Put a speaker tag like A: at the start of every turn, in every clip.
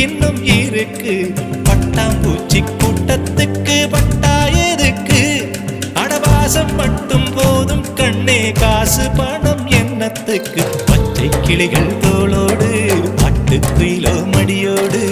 A: இன்னும் இருக்கு. பட்டாம்பூச்சி கூட்டத்துக்கு பட்டா எதுக்கு? அடவாசம் மட்டும் போதும் கண்ணே காசு பணம் எண்ணத்துக்கு பச்சை கிளிகள் தோளோடு பட்டு குயிலோ மடியோடு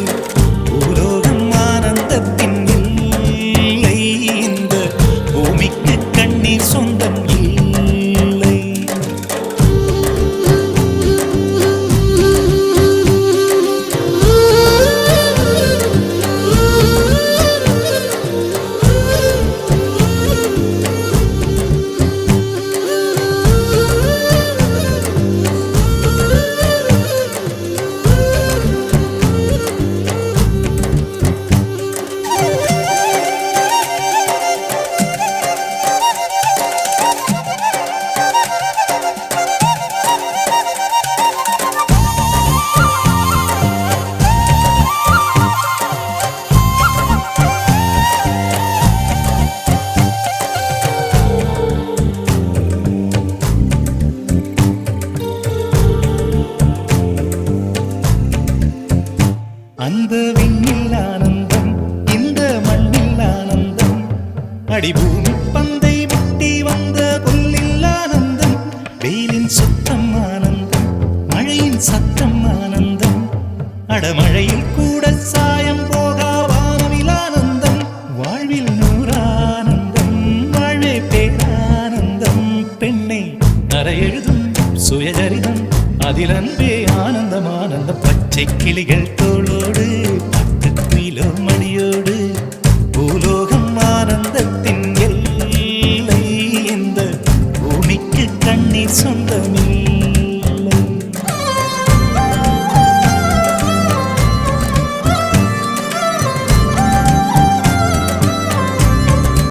A: அந்த விண்ணில் ஆனந்தம் இந்த மண்ணில் ஆனந்தம். அடிபூமி பந்தை முட்டி வந்த புல்லில் ஆனந்தம் வெயிலின் சுத்தம் ஆனந்தம் மழையின் சத்தம் ஆனந்தம். அடமழையில் கூட சாயம் போகா வானவில் ஆனந்தம் வாழ்வில் நூறானந்தம் வாழ்வே பேரானந்தம். பெண்ணை நரையெழுதும் சுயசரிதம் அதில் அன்பே ஆனந்தம் ஆனந்தம். பச்சை கிளிகள் தோளோடு பட்டுக்குயிலோ மடியோடு